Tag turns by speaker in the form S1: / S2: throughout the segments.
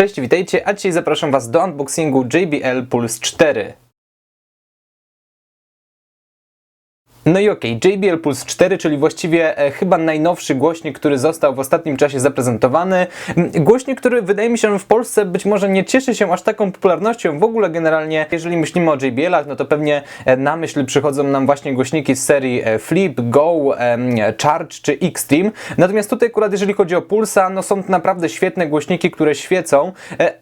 S1: Cześć, witajcie, a dzisiaj zapraszam Was do unboxingu JBL Pulse 4. No i okej, JBL Pulse 4, czyli właściwie e, chyba najnowszy głośnik, który został w ostatnim czasie zaprezentowany. M, Głośnik, który wydaje mi się, w Polsce być może nie cieszy się aż taką popularnością. W ogóle generalnie, jeżeli myślimy o JBL-ach, no to pewnie e, na myśl przychodzą nam właśnie głośniki z serii e, Flip, Go, Charge czy Xtreme. Natomiast tutaj akurat jeżeli chodzi o Pulsa, no są to naprawdę świetne głośniki, które świecą.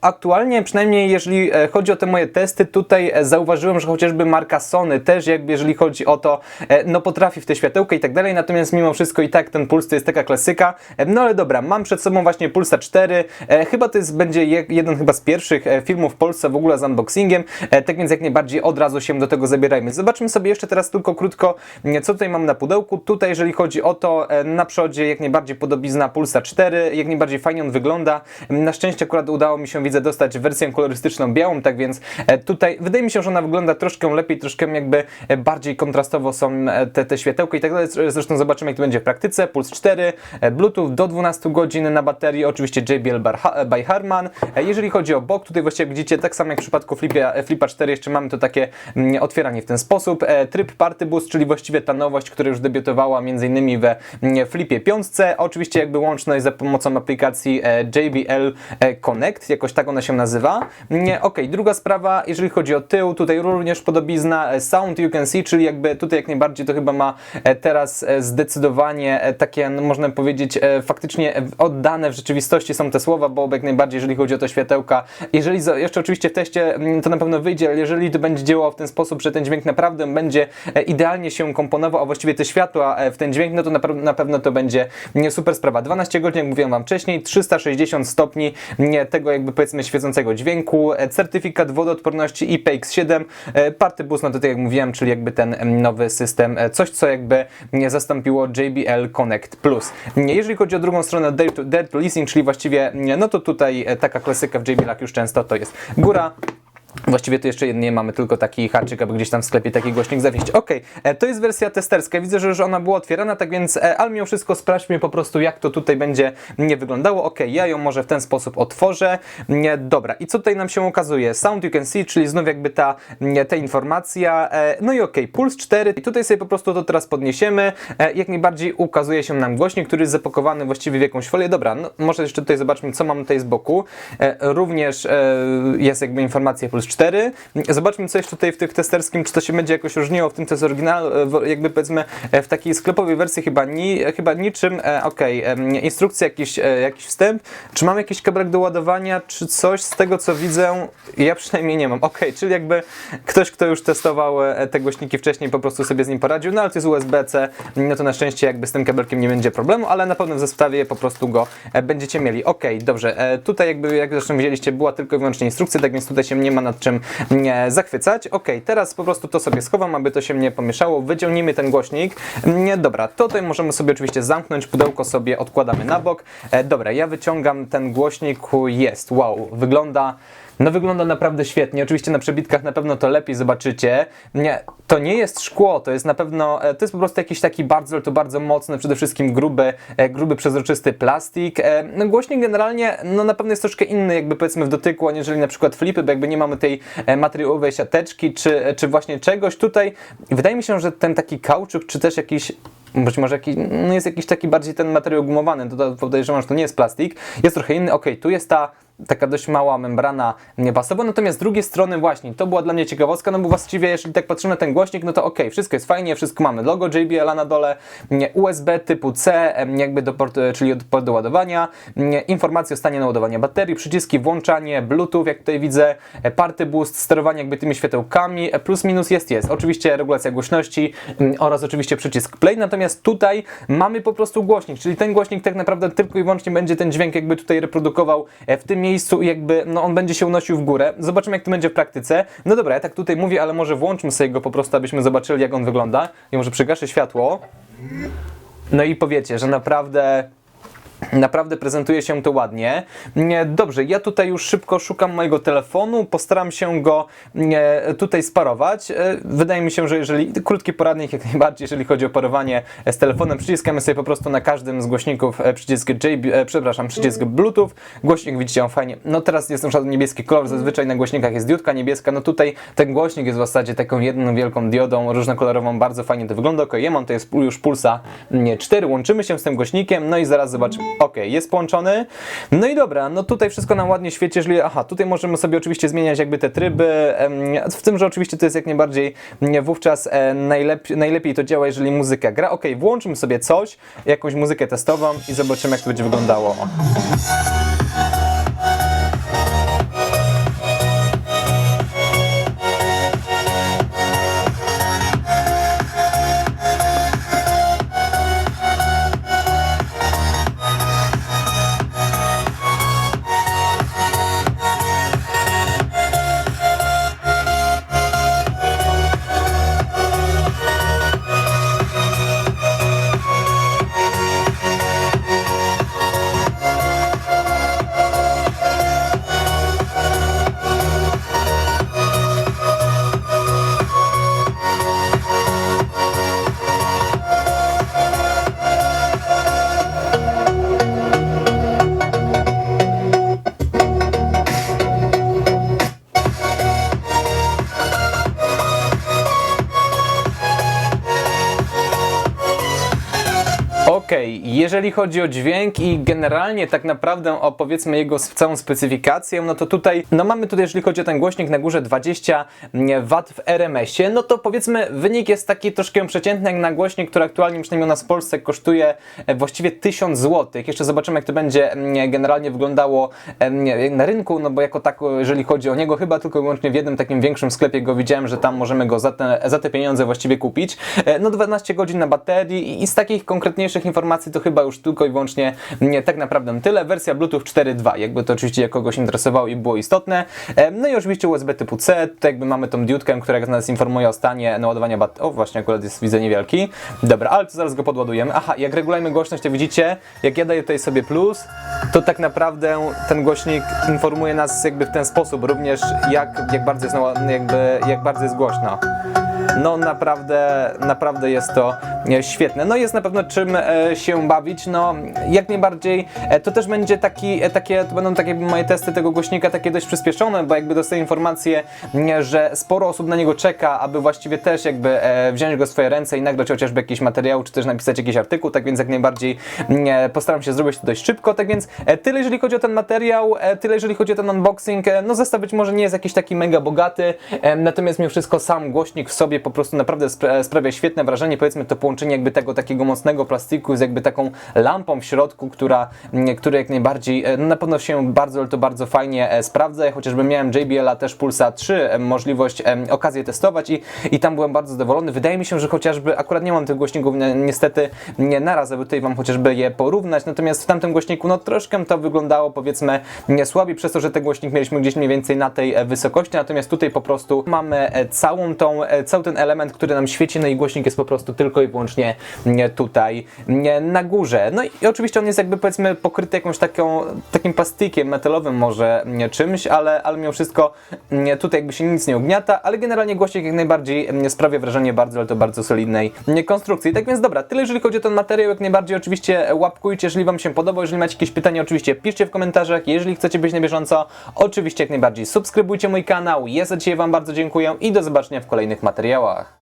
S1: Aktualnie, przynajmniej jeżeli chodzi o te moje testy, tutaj zauważyłem, że chociażby marka Sony też jakby jeżeli chodzi o to, no potrafi w te światełka i tak dalej, natomiast mimo wszystko i tak ten Puls to jest taka klasyka. E, No ale dobra, mam przed sobą właśnie Pulsa 4, e, chyba to jest, będzie je- jeden chyba z pierwszych e, filmów w Polsce w ogóle z unboxingiem, tak więc jak najbardziej od razu się do tego zabierajmy. Zobaczmy sobie jeszcze teraz tylko krótko, co tutaj mam na pudełku. Tutaj jeżeli chodzi o to, na przodzie jak najbardziej podobizna Pulsa 4, jak najbardziej fajnie on wygląda. Na szczęście akurat udało mi się, widzę, dostać wersję kolorystyczną białą, tak więc tutaj wydaje mi się, że ona wygląda troszkę lepiej, troszkę jakby bardziej kontrastowo są te, te światełka i tak dalej. Zresztą zobaczymy, jak to będzie w praktyce. Puls 4, e, Bluetooth do 12 godzin na baterii, oczywiście JBL ha- by Harman. E, Jeżeli chodzi o bok, tutaj właściwie widzicie, tak samo jak w przypadku Flipia, e, Flipa 4, jeszcze mamy to takie mm, otwieranie w ten sposób. E, Tryb Party Boost, czyli właściwie ta nowość, która już debiutowała m.in. we mm, Flipie 5. Oczywiście jakby łączność za pomocą aplikacji e, JBL e, Connect, jakoś tak ona się nazywa. Nie, Okej, druga sprawa, jeżeli chodzi o tył, tutaj również podobizna e, Sound You Can See, czyli jakby tutaj jak najbardziej to chyba ma e, teraz e, zdecydowanie e, takie, no, można powiedzieć, faktycznie oddane w rzeczywistości są te słowa, bo jak najbardziej, jeżeli chodzi o to światełka, jeżeli jeszcze oczywiście w teście mm, to na pewno wyjdzie, ale jeżeli to będzie działało w ten sposób, że ten dźwięk naprawdę będzie idealnie się komponował, a właściwie te światła w ten dźwięk, no to na, na pewno to będzie nie, super sprawa. 12 godzin, jak mówiłem Wam wcześniej, 360 stopni nie, tego jakby powiedzmy świecącego dźwięku, certyfikat wodoodporności IPX7, e, Party Boost, no to tak jak mówiłem, czyli jakby ten nowy system, e, coś co jakby zastąpiło JBL Connect Plus. Jeżeli chodzi o drugą stronę to Leasing, czyli właściwie, no to tutaj e, taka klasyka w JBL-ach już często to jest góra, Właściwie tu jeszcze nie mamy tylko taki haczyk, aby gdzieś tam w sklepie taki głośnik zawieść. Ok, to jest wersja testerska. Widzę, że już ona była otwierana, tak więc, e, ale mimo wszystko sprawdźmy po prostu, jak to tutaj będzie nie wyglądało. Ok, ja ją może w ten sposób otworzę. Dobra, i co tutaj nam się ukazuje? Sound you can see, czyli znów jakby ta, ta informacja. E, no i ok, Puls 4. I tutaj sobie po prostu to teraz podniesiemy. E, jak najbardziej ukazuje się nam głośnik, który jest zapakowany właściwie w jakąś folię. Dobra, no, może jeszcze tutaj zobaczmy, co mamy tutaj z boku. E, również e, jest jakby informacja Puls 4. Zobaczmy, co jeszcze tutaj w tych testerskim, czy to się będzie jakoś różniło w tym, co jest oryginal, e, jakby powiedzmy e, w takiej sklepowej wersji chyba, ni, chyba niczym. E, Okej, em, instrukcja, jakiś, e, jakiś wstęp. Czy mam jakiś kabelek do ładowania, czy coś z tego, co widzę? Ja przynajmniej nie mam. Okej, czyli jakby ktoś, kto już testował e, te głośniki wcześniej, po prostu sobie z nim poradził, no ale to jest USB-C, no to na szczęście jakby z tym kabelkiem nie będzie problemu, ale na pewno w zestawie po prostu go e, będziecie mieli. Okej, dobrze, e, tutaj jakby, jak zresztą widzieliście, była tylko i wyłącznie instrukcja, tak więc tutaj się nie ma nad czym nie zachwycać. Okej, teraz po prostu to sobie schowam, aby to się nie pomieszało, wyciągnijmy ten głośnik. Nie, dobra, tutaj możemy sobie oczywiście zamknąć, pudełko sobie odkładamy na bok. E, dobra, ja wyciągam ten głośnik, jest, wow, wygląda no wygląda naprawdę świetnie. Oczywiście na przebitkach na pewno to lepiej zobaczycie. Nie, to nie jest szkło, to jest na pewno, e, to jest po prostu jakiś taki bardzo, to bardzo mocny, przede wszystkim gruby, e, gruby przezroczysty plastik. E, No głośnik generalnie, no na pewno jest troszkę inny jakby powiedzmy w dotyku, aniżeli na przykład flipy, bo jakby nie mamy tej materiałowej siateczki, czy, czy właśnie czegoś tutaj. Wydaje mi się, że ten taki kauczuk, czy też jakiś być może jakiś, no jest jakiś taki bardziej ten materiał gumowany, to podejrzewam, że to nie jest plastik, jest trochę inny, ok, tu jest ta taka dość mała membrana pasowa, natomiast z drugiej strony właśnie, to była dla mnie ciekawostka, no bo właściwie jeżeli tak patrzymy na ten głośnik, no to ok, wszystko jest fajnie, wszystko mamy, logo JBL na dole, USB typu C, jakby do portu, czyli do port do ładowania, informacje o stanie naładowania baterii, przyciski włączanie, bluetooth, jak tutaj widzę, e, party boost, sterowanie jakby tymi światełkami, e, plus minus jest, jest, oczywiście regulacja głośności mm, oraz oczywiście przycisk play, natomiast tutaj mamy po prostu głośnik, czyli ten głośnik tak naprawdę tylko i wyłącznie będzie ten dźwięk jakby tutaj reprodukował e, w tym miejscu i jakby no on będzie się unosił w górę. Zobaczymy jak to będzie w praktyce. No dobra, ja tak tutaj mówię, ale może włączmy sobie go po prostu, abyśmy zobaczyli jak on wygląda. I może przygaszę światło. No i powiecie, że naprawdę Naprawdę prezentuje się to ładnie. Nie, Dobrze, ja tutaj już szybko szukam mojego telefonu, postaram się go tutaj sparować. E, Wydaje mi się, że jeżeli krótki poradnik jak najbardziej, jeżeli chodzi o parowanie e, z telefonem, przyciskamy sobie po prostu na każdym z głośników e, przycisk e, przepraszam, przycisk Bluetooth. Głośnik widzicie on fajnie. No teraz jest na przykład niebieski kolor, zazwyczaj na głośnikach jest diodka niebieska. No tutaj ten głośnik jest w zasadzie taką jedną wielką diodą różnokolorową, bardzo fajnie to wygląda. Ok, ja mam to jest już pulsa nie, 4, łączymy się z tym głośnikiem, no i zaraz zobaczymy. Ok, jest połączony. No i dobra, no tutaj wszystko nam ładnie świeci, jeżeli, aha, tutaj możemy sobie oczywiście zmieniać jakby te tryby, w tym, że oczywiście to jest jak najbardziej nie, wówczas e, najlepiej, najlepiej to działa, jeżeli muzyka gra. Ok, włączymy sobie coś, jakąś muzykę testową i zobaczymy, jak to będzie wyglądało. Okej, jeżeli chodzi o dźwięk i generalnie tak naprawdę o powiedzmy jego całą specyfikację, no to tutaj, no mamy tutaj, jeżeli chodzi o ten głośnik na górze 20 W w RMS-ie, no to powiedzmy wynik jest taki troszkę przeciętny jak na głośnik, który aktualnie przynajmniej u nas w Polsce kosztuje e, właściwie 1000 zł. Jeszcze zobaczymy jak to będzie mm, generalnie wyglądało na rynku, no bo jako tak, jeżeli chodzi o niego, chyba tylko wyłącznie w jednym takim większym sklepie go widziałem, że tam możemy go za te, za te pieniądze właściwie kupić. E, No 12 godzin na baterii i z takich konkretniejszych informacji to chyba już tylko i wyłącznie nie, tak naprawdę tyle. Wersja Bluetooth 4.2, jakby to oczywiście kogoś interesowało i było istotne. No i oczywiście USB typu C, tutaj jakby mamy tą diutkę, która nas informuje o stanie naładowania baterii. O właśnie, akurat jest widzę niewielki. Dobra, ale to zaraz go podładujemy. Aha, jak regulujemy głośność, to widzicie, jak ja daję tutaj sobie plus, to tak naprawdę ten głośnik informuje nas jakby w ten sposób również, jak, jak bardzo jest jakby, jak bardzo jest głośno. No naprawdę, naprawdę jest to e, świetne. No jest na pewno czym e, się bawić. No jak najbardziej e, to też będzie taki, takie, to będą takie moje testy tego głośnika takie dość przyspieszone, bo jakby dostaję informację, nie, że sporo osób na niego czeka, aby właściwie też jakby wziąć go w swoje ręce i nagrać chociażby jakiś materiał, czy też napisać jakiś artykuł, tak więc jak najbardziej nie, postaram się zrobić to dość szybko, tak więc tyle jeżeli chodzi o ten materiał, tyle jeżeli chodzi o ten unboxing, no zestaw być może nie jest jakiś taki mega bogaty, natomiast mimo wszystko sam głośnik w sobie po prostu naprawdę spra- sprawia świetne wrażenie, powiedzmy to połączenie jakby tego takiego mocnego plastiku z jakby taką lampą w środku, która, m, która jak najbardziej, e, no na pewno się bardzo, ale to bardzo fajnie e, sprawdza, ja chociażby miałem JBL-a też Pulsa 3, e, możliwość, okazję testować i, i tam byłem bardzo zadowolony, wydaje mi się, że chociażby, akurat nie mam tych głośników ni- niestety nie naraz, aby tutaj Wam chociażby je porównać, natomiast w tamtym głośniku no troszkę to wyglądało powiedzmy słabiej, przez to, że ten głośnik mieliśmy gdzieś mniej więcej na tej wysokości, natomiast tutaj po prostu mamy całą tą, cały ten element, który nam świeci, no i głośnik jest po prostu tylko i wyłącznie nie, tutaj nie, na górze. No i oczywiście on jest jakby powiedzmy pokryty jakąś taką, takim plastikiem metalowym może nie, czymś, ale, ale mimo wszystko tutaj jakby się nic nie ugniata, ale generalnie głośnik jak najbardziej sprawia wrażenie bardzo, ale to bardzo solidnej konstrukcji. Tak więc dobra, tyle jeżeli chodzi o ten materiał, jak najbardziej oczywiście łapkujcie, jeżeli Wam się podobał, jeżeli macie jakieś pytania, oczywiście piszcie w komentarzach, jeżeli chcecie być na bieżąco, oczywiście jak najbardziej subskrybujcie mój kanał, ja za dzisiaj Wam bardzo dziękuję i do zobaczenia w kolejnych materiałach. Miguel, a